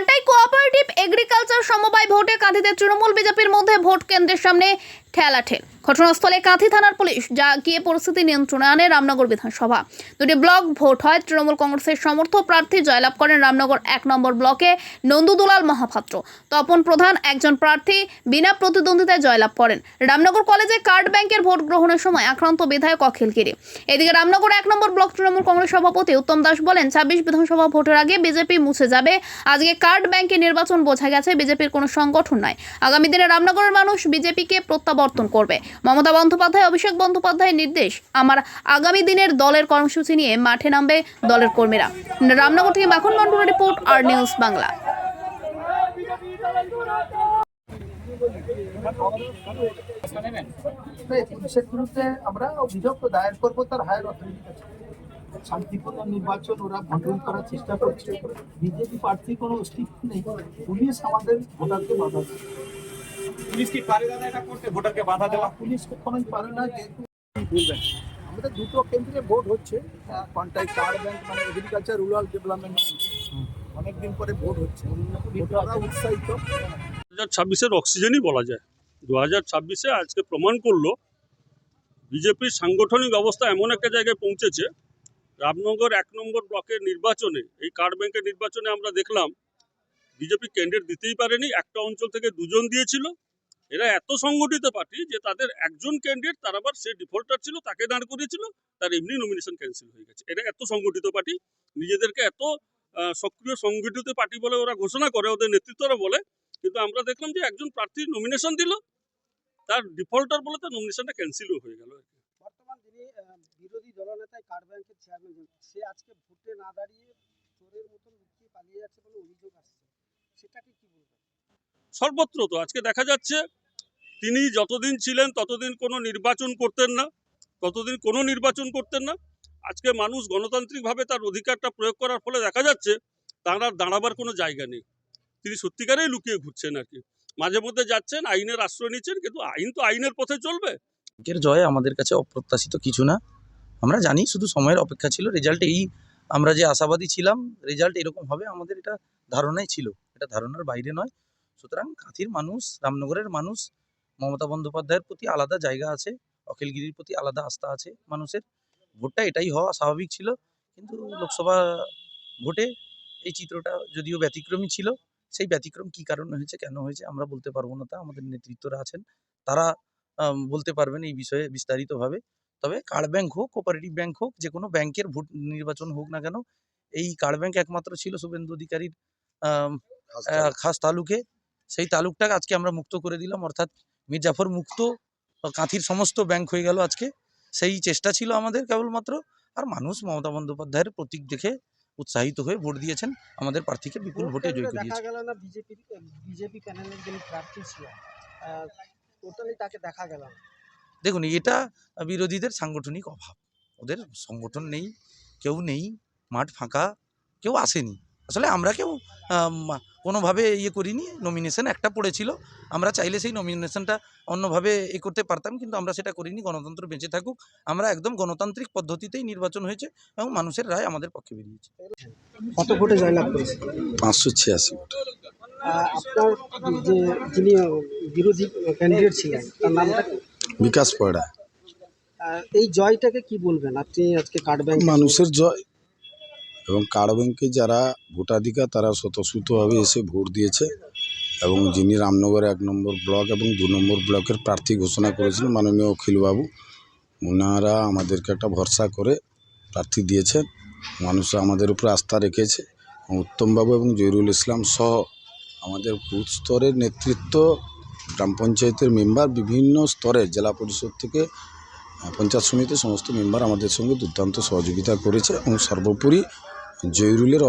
ঘন্টায় cooperative agriculture সমবায় ভোটে কাঁধিতে তৃণমূল বিজেপির মধ্যে ভোট কেন্দ্রের সামনে ঠেলাঠেল। ঘটনাস্থলে কাঁথি থানার পুলিশ যা গিয়ে পরিস্থিতি নিয়ন্ত্রণে আনে রামনগর বিধানসভা। দুটি ব্লক ভোট হয়, তৃণমূল কংগ্রেসের সমর্থ প্রার্থী জয়লাভ করেন রামনগর এক নম্বর ব্লকে নন্দুদুলাল মহাপাত্র। তপন প্রধান একজন প্রার্থী বিনা প্রতিদ্বন্দ্বিতায় জয়লাভ করেন। রামনগর কলেজে কার্ড ব্যাংকের ভোট গ্রহণের সময় আক্রান্ত বিধায়ক অখিল গিরি। এদিকে রামনগর এক নম্বর ব্লক তৃণমূল কংগ্রেস সভাপতি উত্তম দাস বলেন, ছাব্বিশ বিধানসভা ভোটের আগে বিজেপি মুছে যাবে। আজকে কার্ড ব্যাংকে নির্বাচন বোঝা গেছে, বিজেপির কোনো সংগঠন নয়। আগামী দিনে রামনগরের মানুষ বিজেপিকে প্রত্যাবর্তন করবে। মমতা বন্দ্যোপাধ্যায়, অভিষেক বন্দ্যোপাধ্যায়ের নির্দেশ। আমার আগামী দিনের দলের কর্মসূচি নিয়ে মাঠে নামবে দলের কর্মীরা। রামনগর থেকে মাখন মন্ডলের রিপোর্ট, আর নিউজ বাংলা। শান্তিপূর্ণ নির্বাচন ওরা ভণ্ডুল করার চেষ্টা করছে। বিজেপি প্রার্থী কোনো অস্তিত্ব নেই। পুলিশ আমাদের ভোটারকে বাধা দেয় পুলিশ কি পারে দাদা এটা করতে? ভোটারকে বাধা দেওয়া? পুলিশ কখনোই পারে না যেহেতু আমাদের দুটো কেন্দ্রে ভোট হচ্ছে। কন্ট্রাক্ট কার্ড ব্যাংক মানে এগ্রিকালচার রুরাল ডেভেলপমেন্ট অনেকদিন পরে ভোট হচ্ছে। ভোটাররা উৎসাহিত। হাজার ছাব্বিশের অক্সিজেনই বলা যায়। দু হাজার ছাব্বিশে আজকে প্রমাণ করল বিজেপির সাংগঠনিক অবস্থা এমন একটা জায়গায় পৌঁছেছে। রামনগর এক নম্বর ব্লকের নির্বাচনে এই কার্ড ব্যাংকের নির্বাচনে আমরা দেখলাম বিজেপি ক্যান্ডিডেট দিতেই পারেনি, একটা অঞ্চল থেকে দুজন দিয়েছিল। এরা এত সংগঠিত পার্টি যে তাদের একজন ক্যান্ডিডেট তার আবার সে ডিফল্টার ছিল, তাকে দাঁড় করিয়েছিল, তার এমনি নমিনেশন ক্যান্সেল হয়ে গেছে। এটা এত সংগঠিত পার্টি নিজেদেরকে এত সক্রিয় সংগঠিত পার্টি বলে ওরা ঘোষণা করে, ওদের নেতৃত্বরা বলে, কিন্তু আমরা দেখলাম যে একজন প্রার্থী নমিনেশন দিল, তার ডিফল্টার বলে তার নমিনেশনটা ক্যান্সেলও হয়ে গেল। বর্তমান বিরোধী কার্ড ব্যাংকের সে আজকে ভোটে না দাঁড়িয়ে চোরের মতন পালিয়ে যাচ্ছে বলে অভিযোগ আসছে। সেটাকে কি বলবেন? সর্বত্র তো আজকে দেখা যাচ্ছে তিনি যতদিন ছিলেন ততদিন কোনো নির্বাচন করতেন না ততদিন কোনো নির্বাচন করতেন না। আজকে মানুষ গণতান্ত্রিকভাবে তার অধিকারটা প্রয়োগ করার ফলে দেখা যাচ্ছে তাঁর আর দাঁড়াবার কোনো জায়গা নেই। তিনি সত্যিকারেই লুকিয়ে ঘুরছেন আর কি। মাঝে মধ্যে যাচ্ছেন আইনের আশ্রয় নিচ্ছেন কিন্তু আইন তো আইনের পথে চলবে। ব্যাংকের জয় আমাদের কাছে অপ্রত্যাশিত কিছু না। আমরা জানি শুধু সময়ের অপেক্ষা ছিল রেজাল্ট এই আমরা যে আশাবাদী ছিলাম রেজাল্ট এরকম হবে আমাদের এটা ধারণাই ছিল। এটা ধারণার বাইরে নয়। সুতরাং কাঁথির মানুষ, রামনগরের মানুষ, মমতা বন্দ্যোপাধ্যায়ের প্রতি আলাদা জায়গা আছে, অখিলগিরির প্রতি আলাদা আস্থা আছে মানুষের। ভোটটা এটাই হওয়া স্বাভাবিক ছিল, কিন্তু লোকসভা ভোটে এই চিত্রটা যদিও ব্যতিক্রমী ছিল, সেই ব্যতিক্রম কি কারণে হয়েছে, কেন হয়েছে, আমরা বলতে পারব না, তা আমাদের নেতৃত্বরা আছেন। তারা বলতে পারবেন এই বিষয়ে বিস্তারিতভাবে। তবে কার্ড ব্যাংক হোক, কোপারেটিভ ব্যাংক হোক, যে কোনো ব্যাংকের ভোট নির্বাচন হোক না কেন, এই কার্ড ব্যাংক একমাত্র ছিল শুভেন্দু অধিকারীর খাস তালুকে। সেই তালুকটাকে আজকে আমরা মুক্ত করে দিলাম। অর্থাৎ মির্জাফর মুক্ত কাঁথির সমস্ত ব্যাংক হয়ে গেল আজকে। সেই চেষ্টা ছিল আমাদের কেবলমাত্র। আর মানুষ মমতা বন্দ্যোপাধ্যায়ের প্রতীক দেখে উৎসাহিত হয়ে ভোট দিয়েছেন আমাদের প্রার্থীকে বিপুল ভোটে জয় দেখা করিয়েছে। গেল না বিজেপির বিজেপি প্যানেলের যিনি প্রার্থী ছিলেন টোটালি তাকে দেখা গেল। না দেখুন এটা বিরোধীদের সাংগঠনিক অভাব। ওদের সংগঠন নেই কেউ নেই মাঠ ফাঁকা কেউ আসেনি। আসলে আমরা কেউ কোনোভাবে ইয়ে করিনি নমিনেশন একটা পড়েছিল। আমরা চাইলে সেই নমিনেশনটা অন্যভাবে এ করতে পারতাম কিন্তু আমরা সেটা করিনি গণতন্ত্র বেঁচে থাকুক। আমরা একদম গণতান্ত্রিক পদ্ধতিতেই নির্বাচন হয়েছে এবং মানুষের রায় আমাদের পক্ষে বেরিয়েছে। কত ভোটে জয়লাভ করেছে পাঁচশো ছিয়াশি আপনার যে যিনি বিরোধী ক্যান্ডিডেট ছিলেন তার নামটা বিকাশ পয়ড়া এই জয়টাকে কি বলবেন? আপনি আজকে কার্ড ব্যাংক মানুষের জয় এবং কার্ড ব্যাংকে যারা ভোটাধিকার, তারা স্বতঃস্ফূর্তভাবে এসে ভোট দিয়েছে এবং যিনি রামনগর এক নম্বর ব্লক এবং দু নম্বর ব্লকের প্রার্থী ঘোষণা করেছিলেন মাননীয় অখিলবাবু ওনারা আমাদেরকে একটা ভরসা করে প্রার্থী দিয়েছেন। মানুষ আমাদের উপরে আস্থা রেখেছে। উত্তমবাবু এবং জহিরুল ইসলাম সহ আমাদের বুথ স্তরের নেতৃত্ব, গ্রাম পঞ্চায়েতের মেম্বার, বিভিন্ন স্তরের জেলা পরিষদ থেকে পঞ্চায়েত সমিতির সমস্ত মেম্বার আমাদের সঙ্গে দুর্দান্ত সহযোগিতা করেছে এবং সর্বোপরি জয়রুলের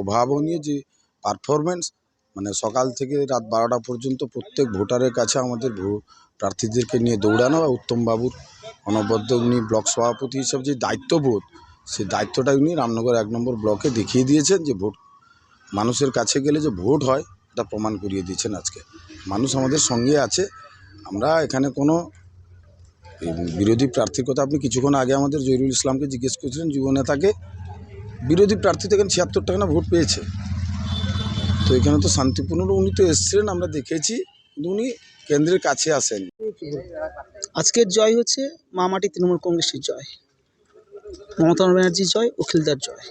অভাবনীয় যে পারফরমেন্স মানে সকাল থেকে রাত বারোটা পর্যন্ত প্রত্যেক ভোটারের কাছে আমাদের প্রার্থীদেরকে নিয়ে দৌড়ানো বা উত্তমবাবুর অনবদ্য উনি ব্লক সভাপতি হিসাবে যে দায়িত্ববোধ, সেই দায়িত্বটা উনি রামনগর এক নম্বর ব্লকে দেখিয়ে দিয়েছেন যে ভোট, মানুষের কাছে গেলে যে ভোট হয়, এটা প্রমাণ করিয়ে দিয়েছেন আজকে। মানুষ আমাদের সঙ্গে আছে। আমরা এখানে কোনো বিরোধী প্রার্থীর কথা আপনি কিছুক্ষণ আগে আমাদের জহিরুল ইসলামকে জিজ্ঞেস করেছিলেন, যুব নেতাকে বিরোধী প্রার্থী থেকে ছিয়াত্তর টাকা না ভোট পেয়েছে। তো তো এখানে তো শান্তিপূর্ণ উনি তো এসছিলেন, আমরা দেখেছি উনি কেন্দ্রের কাছে আসেন আজকের জয় হচ্ছে মামাটি তৃণমূল কংগ্রেসের জয়। মমতা ব্যানার্জির জয় অখিলদার জয়।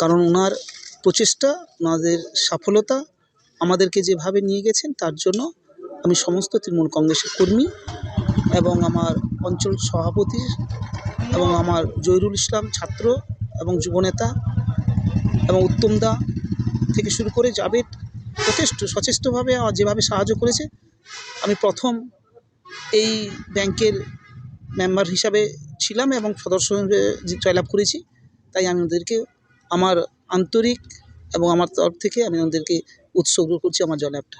কারণ ওনার প্রচেষ্টা, ওনাদের সফলতা আমাদেরকে যেভাবে নিয়ে গেছেন, তার জন্য আমি সমস্ত তৃণমূল কংগ্রেসের কর্মী এবং আমার অঞ্চল সভাপতি এবং আমার জহিরুল ইসলাম ছাত্র এবং যুবনেতা এবং উত্তম দা থেকে শুরু করে জাবেদ যথেষ্ট সচেষ্টভাবে আমার যেভাবে সাহায্য করেছে, আমি প্রথম এই ব্যাংকের মেম্বার হিসাবে ছিলাম এবং সদস্য জয়লাভ করেছি, তাই আমি ওদেরকে আমার আন্তরিক এবং আমার তরফ থেকে আমি ওদেরকে উৎসর্গ করছি আমার জয়লাভটা।